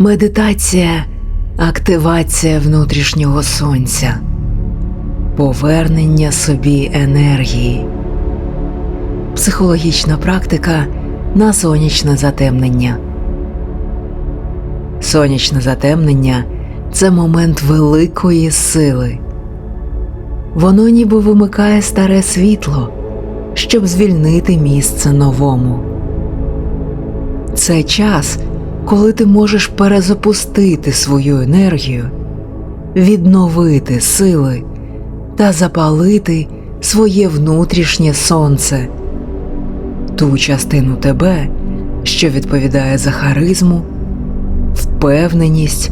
Медитація активація внутрішнього сонця, повернення собі енергії, психологічна практика на сонячне затемнення. Сонячне затемнення це момент великої сили. Воно ніби вимикає старе світло, щоб звільнити місце новому. Це час, коли ти можеш перезапустити свою енергію, відновити сили та запалити своє внутрішнє сонце, ту частину тебе, що відповідає за харизму, впевненість,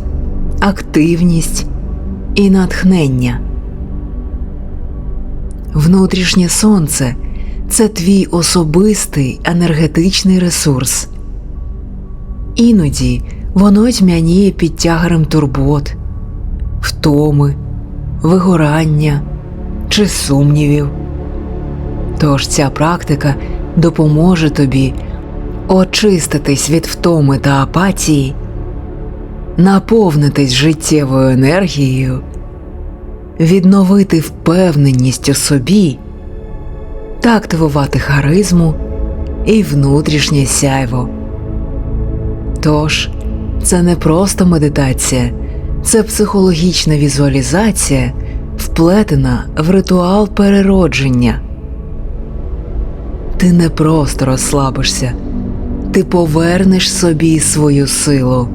активність і натхнення. Внутрішнє сонце це твій особистий енергетичний ресурс. Іноді воно тьмяніє під тягарем турбот, втоми, вигорання чи сумнівів. Тож ця практика допоможе тобі очиститись від втоми та апатії, наповнитись життєвою енергією, відновити впевненість у собі та активувати харизму і внутрішнє сяйво. Тож, це не просто медитація, це психологічна візуалізація, вплетена в ритуал переродження. Ти не просто розслабишся, ти повернеш собі свою силу.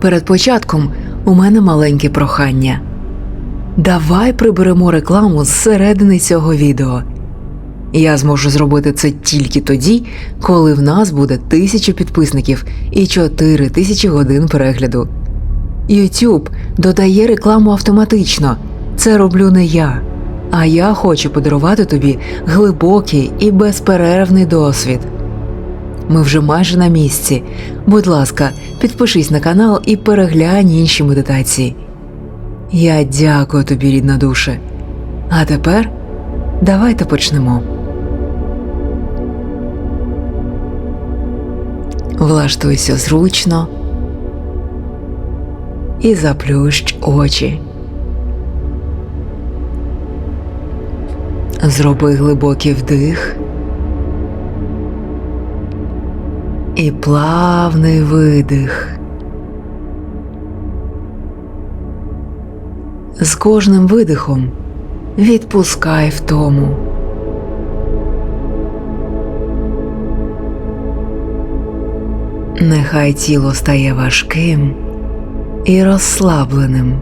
Перед початком у мене маленьке прохання. Давай приберемо рекламу зсередини цього відео. Я зможу зробити це тільки тоді, коли в нас буде тисяча підписників і чотири тисячі годин перегляду. YouTube додає рекламу автоматично. Це роблю не я. А я хочу подарувати тобі глибокий і безперервний досвід. Ми вже майже на місці. Будь ласка, підпишись на канал і переглянь інші медитації. Я дякую тобі, рідна душе. А тепер давайте почнемо. Влаштуйся зручно і заплющ очі. Зроби глибокий вдих і плавний видих. З кожним видихом відпускай втому. Нехай тіло стає важким і розслабленим.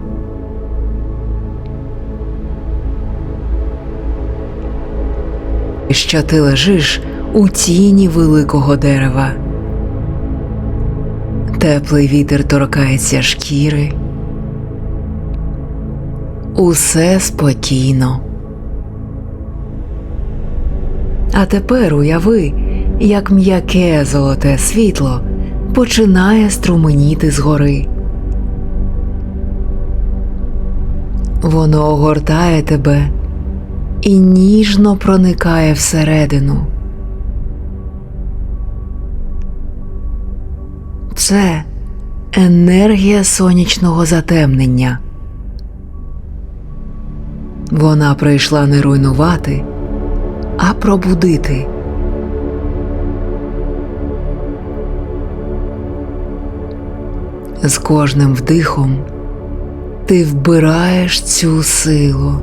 Що ти лежиш у тіні великого дерева. Теплий вітер торкається шкіри. Усе спокійно. А тепер уяви, як м'яке золоте світло починає струменіти згори. Воно огортає тебе і ніжно проникає всередину. Це енергія сонячного затемнення. Вона прийшла не руйнувати, а пробудити. З кожним вдихом ти вбираєш цю силу.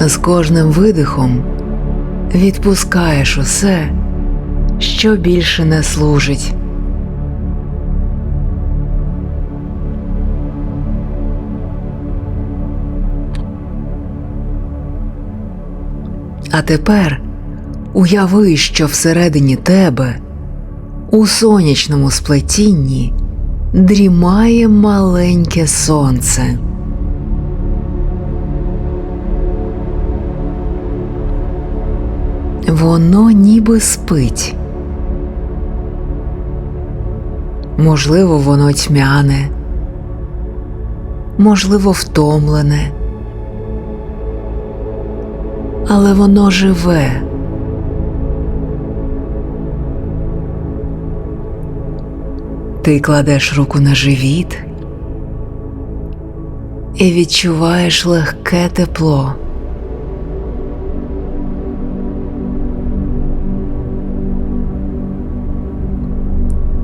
З кожним видихом відпускаєш усе, що більше не служить. А тепер уяви, що всередині тебе, у сонячному сплетінні, дрімає маленьке сонце. Воно ніби спить. Можливо, воно тьмяне, можливо, втомлене, але воно живе Ти кладеш руку на живіт і відчуваєш легке тепло.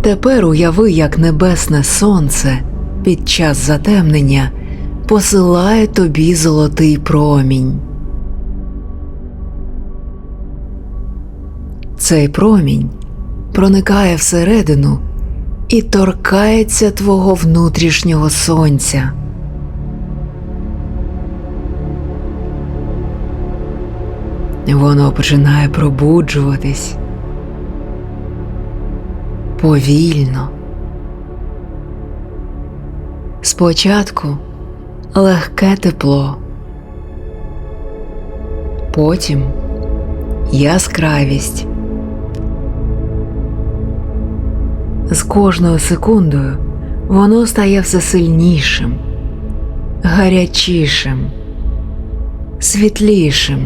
Тепер уяви, як небесне сонце під час затемнення посилає тобі золотий промінь. Цей промінь проникає всередину і торкається твого внутрішнього сонця. Воно починає пробуджуватись повільно. Спочатку легке тепло, потім яскравість. З кожною секундою воно стає все сильнішим, гарячішим, світлішим.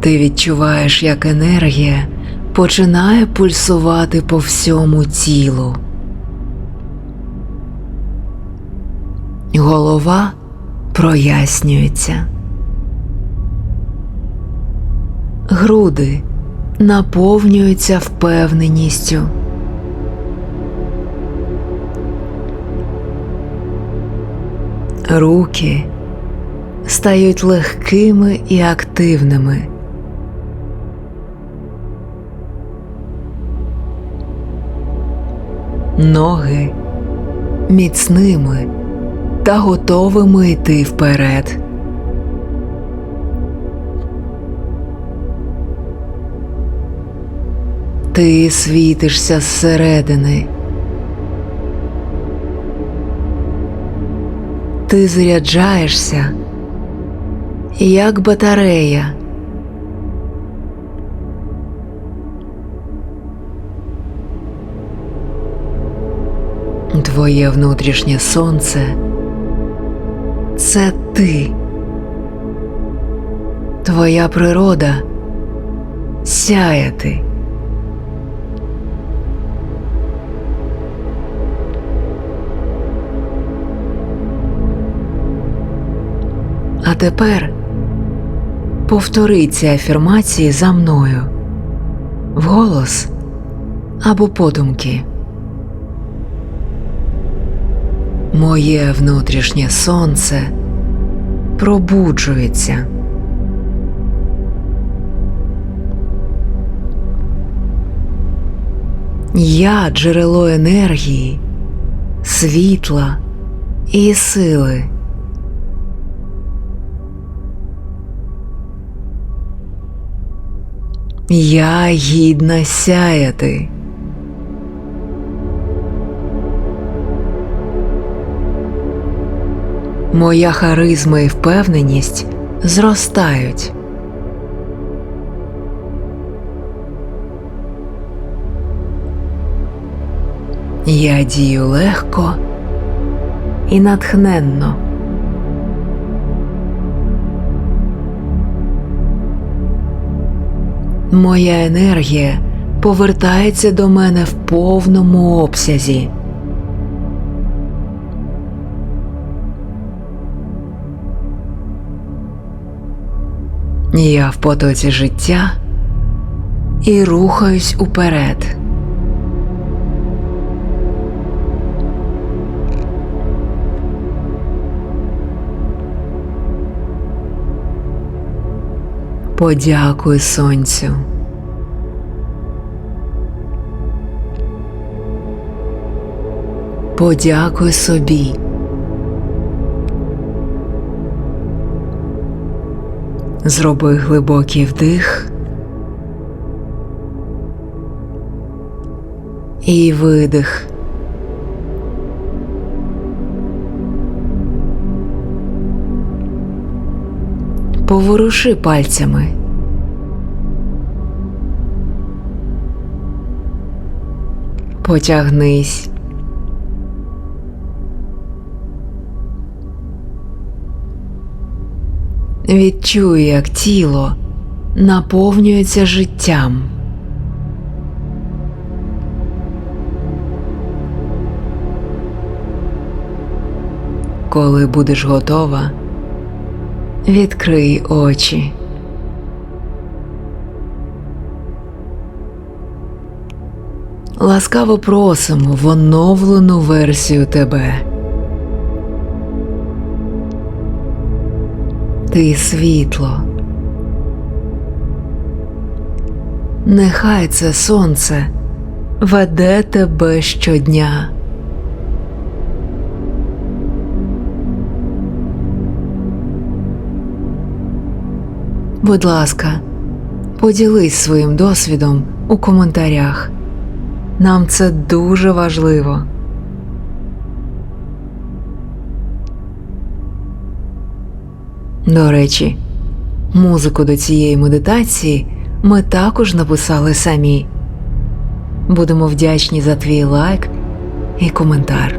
Ти відчуваєш, як енергія починає пульсувати по всьому тілу. Голова прояснюється. Груди наповнюються впевненістю. Руки стають легкими і активними. Ноги міцними та готовими йти вперед. Ти світишся зсередини. Ти заряджаєшся, як батарея. Твоє внутрішнє сонце це ти. Твоя природа сяяти. А тепер повтори ці афірмації за мною вголос або подумки. Моє внутрішнє сонце пробуджується. Я джерело енергії, світла і сили. Я гідна сяяти. Моя харизма і впевненість зростають. Я дію легко і натхненно. Моя енергія повертається до мене в повному обсязі. Я в потоці життя і рухаюсь уперед. Подякуй сонцю. Подякуй собі. Зроби глибокий вдих і видих. Поворуши пальцями. Потягнись. Відчуй, як тіло наповнюється життям. Коли будеш готова, відкрий очі. Ласкаво просимо в оновлену версію тебе. Ти світло. Нехай це сонце веде тебе щодня. Будь ласка, поділись своїм досвідом у коментарях. Нам це дуже важливо. До речі, музику до цієї медитації ми також написали самі. Будемо вдячні за твій лайк і коментар.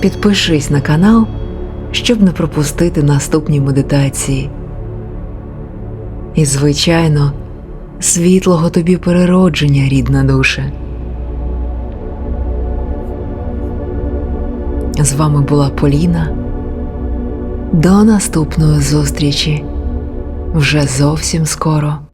Підпишись на канал, щоб не пропустити наступні медитації. І, звичайно, світлого тобі переродження, рідна душе. З вами була Поліна. До наступної зустрічі вже зовсім скоро.